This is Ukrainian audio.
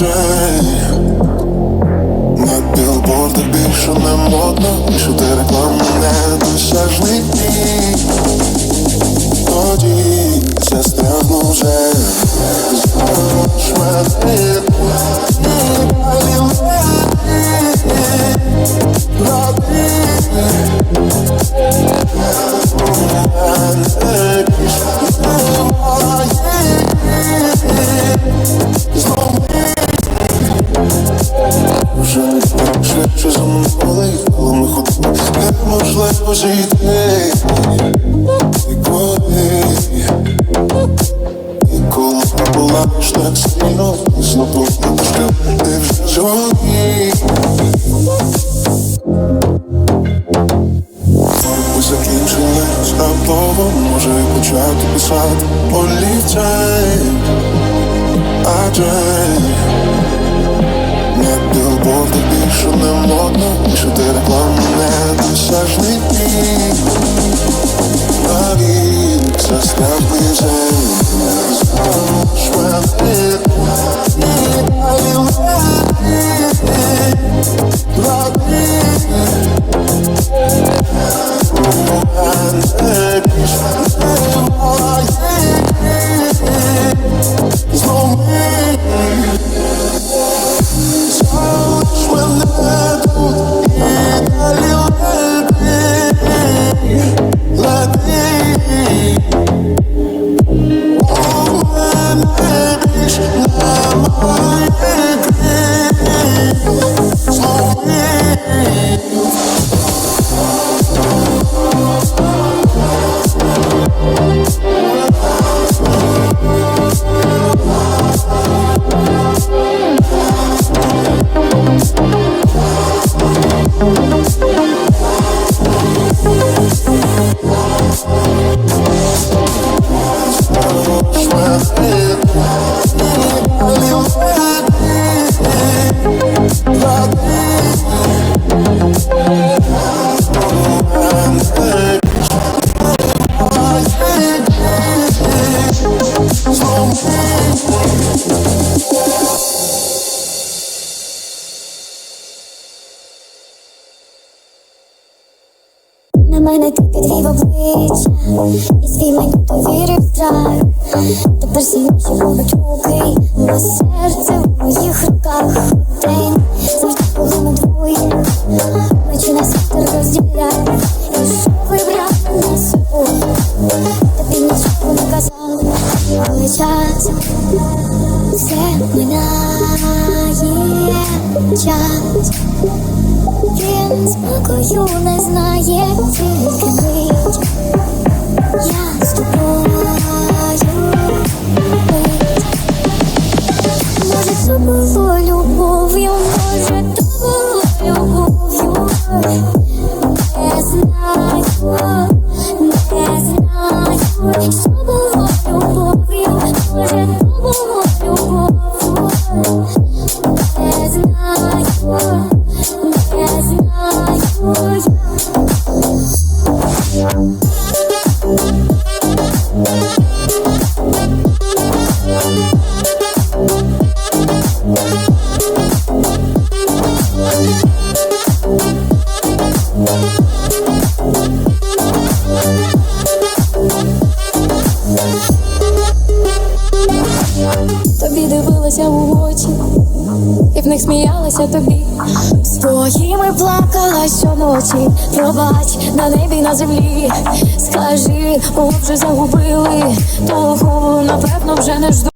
Джей. На білбордах більше не модно Більше ти реклама недосяжний Тоді застрягну вже Зможеш мене неможливо зійти. І коли, і коли пробуваєш так сильно, знову що ти вже живий. У закінчення раптово може почати писати олівцем, адже на білбордах більше не модно, більше ти реклама На мене ти підвів обличчя. І свій мені довірив страх. Тепер сильніші роблять руки Бо серце в моїх руках. День завжди було ми двоє. Ночі нас вітер розділяє. І що вибрав мене собою Тобі нічого не казав Але час все минає. Час. Він спокою не знає тільки дивилася у очі, і в них сміялася тобі. З твоїми плакала щоночі, пробач на небі, на землі. Скажи, кого вже загубили, того напевно вже не жду.